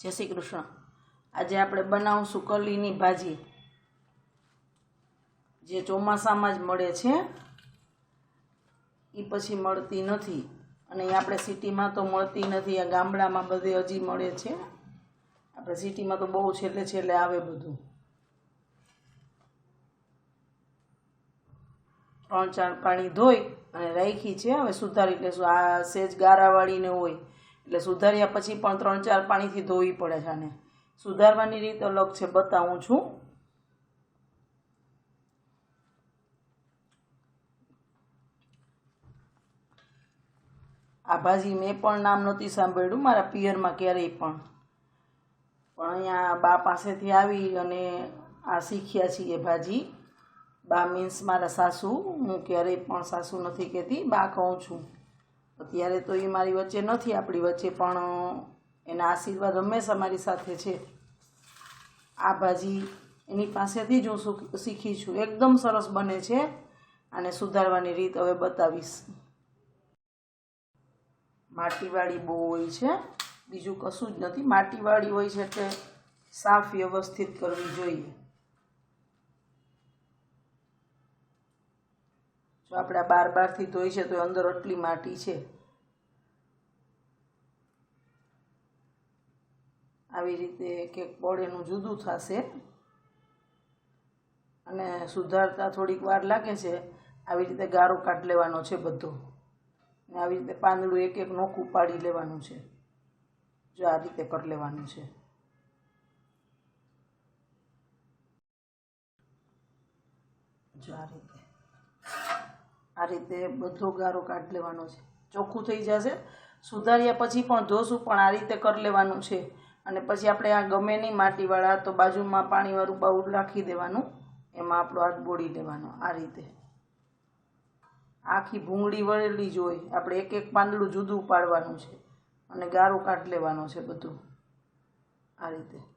જય શ્રી કૃષ્ણ. આજે આપણે બનાવશું કલીની ભાજી. જે ચોમાસામાં જ મળે છે એ પછી મળતી નથી. અને એ આપણે સિટીમાં તો મળતી નથી, આ ગામડામાં બધે હજી મળે છે. આપણે સિટીમાં તો બહુ છેલ્લે છેલ્લે આવે બધું. ત્રણ ચાર પાણી ધોઈ અને રાખી છે, હવે સુધારી લેશું. આ સેજ ગારાવાળીને હોય. એટલે સુધાર્યા પછી પણ ત્રણ ચાર પાણીથી ધોવી પડે છે આને. સુધારવાની રીત અલગ છે, બતાવું છું. આ ભાજી મેં પણ નામ નહોતી સાંભળ્યું, મારા પિયરમાં ક્યારેય પણ. પણ અહીંયા બા પાસેથી આવી અને આ શીખ્યા છીએ ભાજી. બા મીન્સ મારા સાસુ, હું ક્યારેય પણ સાસુ નથી કહેતી, બા કહું છું. અત્યારે તો એ મારી વચ્ચે નથી, આપણી વચ્ચે પણ એના આશીર્વાદ હંમેશા મારી સાથે છે. આ ભાજી એની પાસેથી જ હું શીખી છું. એકદમ સરસ બને છે અને સુધારવાની રીત હવે બતાવીશ. માટીવાળી બહુ હોય છે. બીજું કશું જ નથી. માટીવાળી હોય છે એટલે સાફ વ્યવસ્થિત કરવી જોઈએ જો આપણે આ બાર બારથી ધોઈ છે તો અંદર આટલી માટી છે. આવી રીતે એક પળ એનું જુદું થશે. અને સુધારતા થોડીક વાર લાગે છે, આવી રીતે ગારો કાઢ લેવાનો છે બધો. ને આવી રીતે પાંદડું એક એક નોખું પાડી લેવાનું છે. જો આ રીતે કરી લેવાનું છે. જો આ રીતે. આ રીતે બધો ગારો કાઢ લેવાનો છે. ચોખ્ખું થઈ જશે. સુધાર્યા પછી પણ ધોશું, પણ આ રીતે કરી લેવાનું છે. અને પછી આપણે આ ગમે નહીં માટીવાળા તો બાજુમાં પાણીવાળું બાઉલ રાખી દેવાનું. એમાં આપણો હાથ બોળી લેવાનો આ રીતે. આખી ભૂંગળી વળેલી જ હોય. આપણે એક એક પાંદડું જુદું પાડવાનું છે. અને ગારો કાઢ લેવાનો છે બધું. આ રીતે.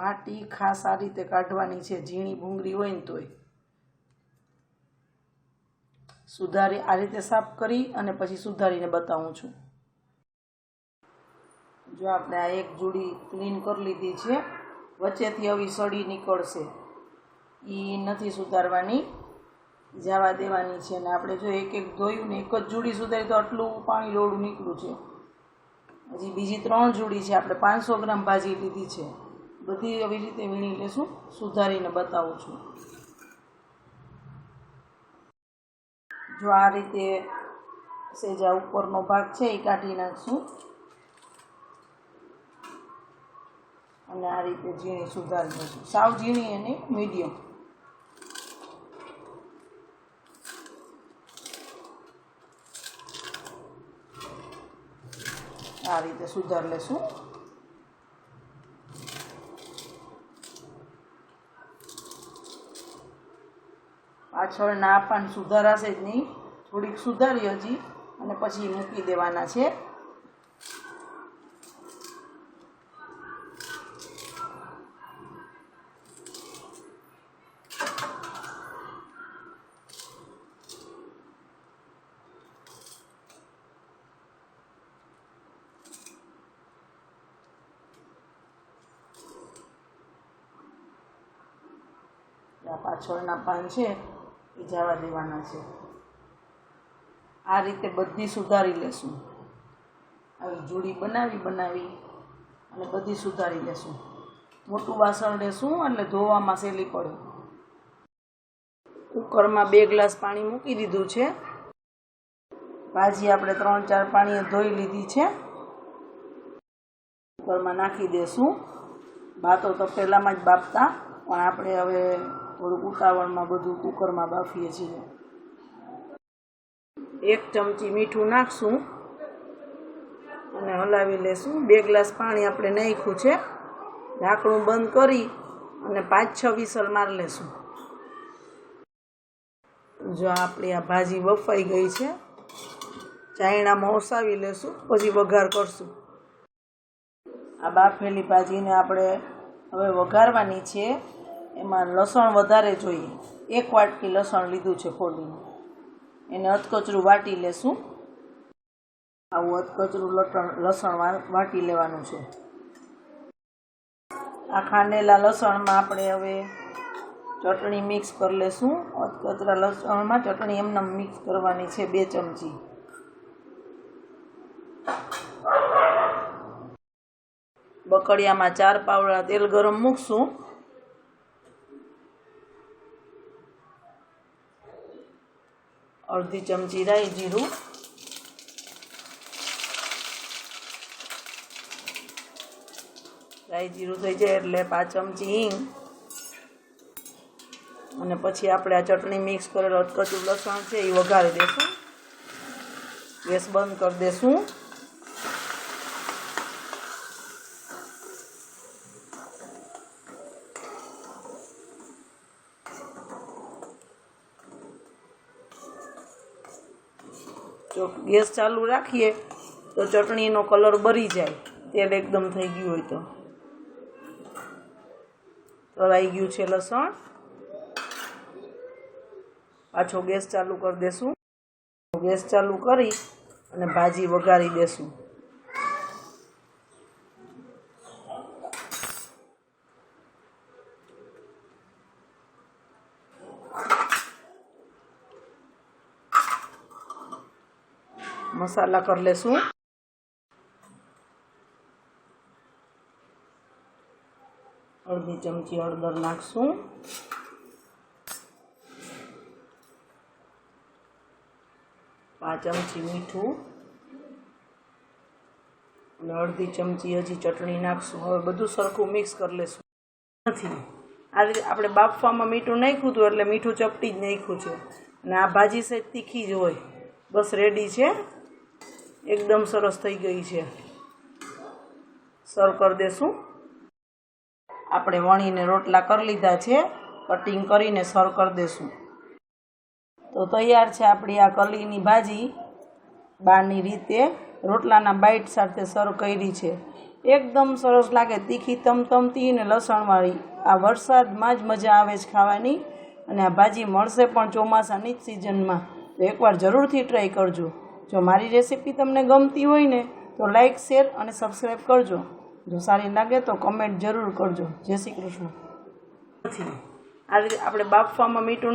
માટી ખાસ આ રીતે કાઢવાની છે, ઝીણી ભૂંગળી હોય ને તોય. સુધારી, આ રીતે સાફ કરી અને પછી સુધારીને બતાવું છું. જો આપણે આ એક જોડી ક્લીન કરી લીધી છે, વચ્ચેથી આવી સડી નીકળશે. એ નથી સુધારવાની, જવા દેવાની છે. અને આપણે જો એક એક ધોયું ને એક જ જોડી સુધારી તો આટલું પાણી લોડું નીકળ્યું છે. હજી બીજી ત્રણ જોડી છે, આપણે પાંચસો ગ્રામ ભાજી લીધી છે. બધી આવી રીતે વીણી શું સુધારીને બતાવું છું. જો આ રીતે સેજા ઉપરનો ભાગ છે એ કાઢી નાખશું. અને આ રીતે ઝીણી સુધારી દઈશું સાવ ઝીણી અને મીડિયમ. આ રીતે સુધાર લેશું. પાછળના પાન સુધારાશે જ નહીં. થોડીક સુધારી હજી અને પછી મૂકી દેવાના છે. પાછળના પાન છે. એ જવા દેવાના છે. આ રીતે બધી સુધારી લેશું. આવી જોડી બનાવી બનાવી અને બધી સુધારી લેશું. મોટું વાસણ લેશું એટલે ધોવામાં સહેલી પડે. કુકરમાં બે ગ્લાસ પાણી મૂકી દીધું છે. ભાજી આપણે ત્રણ ચાર પાણીએ ધોઈ લીધી છે. કુકરમાં નાખી દેશું. ભાતો તો પહેલાંમાં જ બાફતા, પણ આપણે હવે થોડુંક ઉતાવળમાં બધું કુકરમાં બાફીએ છીએ. એક ચમચી મીઠું નાખશું અને હલાવી લેશું. બે ગ્લાસ પાણી આપણે નાખ્યું છે. ઢાંકણું બંધ કરી અને પાંચ, છ વિસલ મારી લેશું. જો આપણી આ ભાજી બફાઈ ગઈ છે, ચાયણામાં ઓસાવી લેશું, પછી વઘાર કરશું. આ બાફેલી ભાજીને આપણે હવે વઘારવાની છે. એમાં લસણ વધારે જોઈએ. એક વાટકી લસણ લીધું છે ફોડીને. એને અધકચરું વાટી લેશું. આવું અધકચરું લટણ, લસણ વાટી લેવાનું છે. આ ખાંડેલા લસણમાં આપણે હવે ચટણી મિક્સ કરી લેશું. અધકચરા લસણમાં ચટણી એમને મિક્સ કરવાની છે બે ચમચી. બકડિયામાં ચાર પાવડા તેલ ગરમ મૂકશું. અડધી ચમચી રાઈ જીરું. રાઈ જીરું થઈ જાય એટલે પાંચ ચમચી હિંગ. અને પછી આપણે આ ચટણી મિક્સ કરેલો અટકચું લસણ છે એ વઘારી દેશું. ગેસ બંધ કરી દેશું. જો ગેસ ચાલુ રાખીએ, તો ચટણીનો કલર બરી જાય. તેલ એકદમ થઈ ગયું હોય તો. તળાઈ ગયું છે લસણ. પાછો ગેસ ચાલુ કરી દેશું. ગેસ ચાલુ કરી અને ભાજી વઘારી દેશું. મસાલા કરી લેશું. અડધી ચમચી હળદર નાખશું. પાંચ ચમચી મીઠું. અને અડધી ચમચી હજી ચટણી નાખશું. હવે બધું સરખું મિક્સ કરી લેશું. નથી. આ રીતે આપણે બાફવામાં મીઠું નાખ્યું હતું એટલે મીઠું ચપટી જ નાખ્યું છે. અને આ ભાજી સહેજ તીખી જ હોય. બસ રેડી છે. એકદમ સરસ થઈ ગઈ છે. સર્વ કરી દેશું. આપણે વણીને રોટલા કરી લીધા છે. કટિંગ કરીને સર્વ કરી દેશું. તો તૈયાર છે આપણી આ કલીની ભાજી. બારની રીતે રોટલાના બાઇટ સાથે સર્વ કરી છે. એકદમ સરસ લાગે, તીખી, તમતમતી અને લસણવાળી. આ વરસાદમાં જ મજા આવે છે ખાવાની. અને આ ભાજી મળશે પણ ચોમાસાની જ સિઝનમાં તો એકવાર જરૂરથી ટ્રાય કરજો. જો મારી રેસીપી તમને ગમતી હોય ને, તો લાઈક શેર અને સબસ્ક્રાઈબ કરજો. જો સારી લાગે તો કમેન્ટ જરૂર કરજો. જય શ્રી કૃષ્ણ. નથી આ રીતે આપણે બાફવામાં મીઠું